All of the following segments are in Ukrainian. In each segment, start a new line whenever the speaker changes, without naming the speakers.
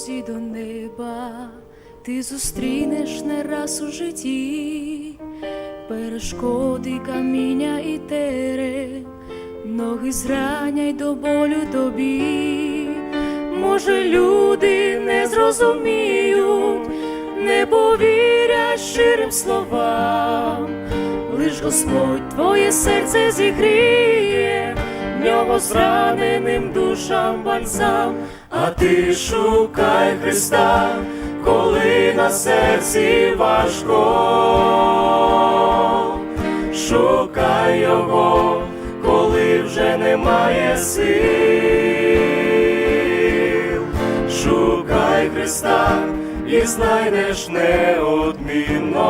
дорозі до неба, ти зустрінеш не раз у житті, перешкоди, каміння і терен, ноги зрання й до болю тобі. Може, люди не зрозуміють, не повірять щирим словам, лиш Господь твоє серце зігріє, в зраненим душам бальзам, а ти шукай Христа, коли на серці важко, шукай його, коли вже немає сил, шукай Христа і знайдеш неодмінно.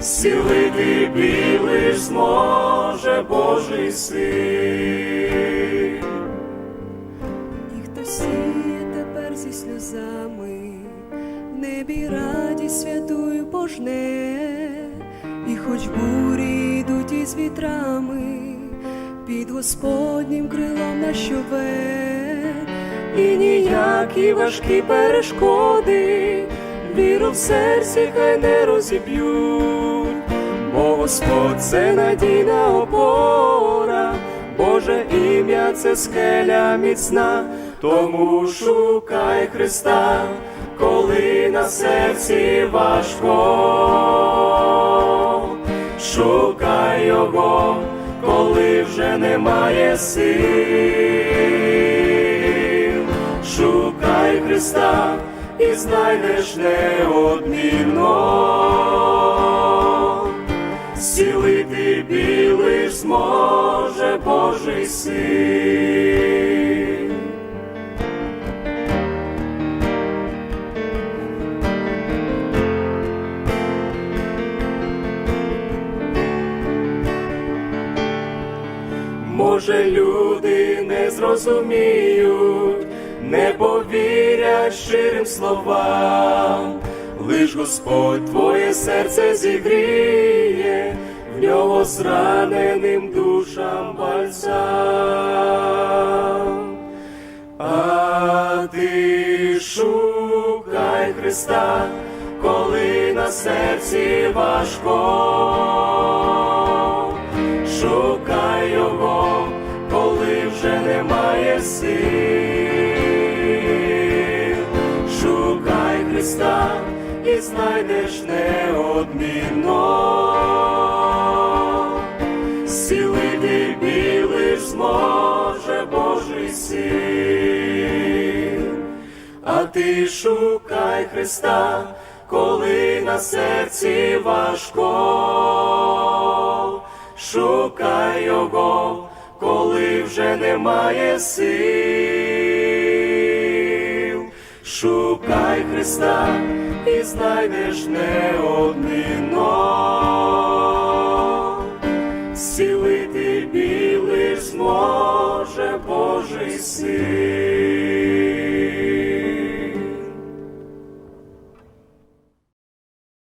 Зцілити біль лиш Божий син.
І хто сіє тепер зі сльозами, в небі радість святую пожне, і хоч бурі йдуть із вітрами, під Господнім крилом нащове, і ніякі важкі перешкоди, віру в серці хай не розіб'ють, бо Господь це надійна опора, Боже ім'я це скеля міцна, тому шукай Христа, коли на серці важко, шукай Його, коли вже немає сил, шукай Христа і знайдеш неодмінно. Зцілити біль лиш зможе Божий син. Може, люди не зрозуміють, не повірять щирим словам, лиш Господь твоє серце зігріє, в нього зраненим душам бальзам. А ти шукай Христа, коли на серці важко. Шукай його, коли вже немає сил. І знайдеш неодмінно. Зцілити біль лиш зможе Божий син. А ти шукай Христа, коли на серці важко. Шукай його, коли вже немає сил. Шукай Христа і знайдеш не однино, сілити білий зможе Божий син.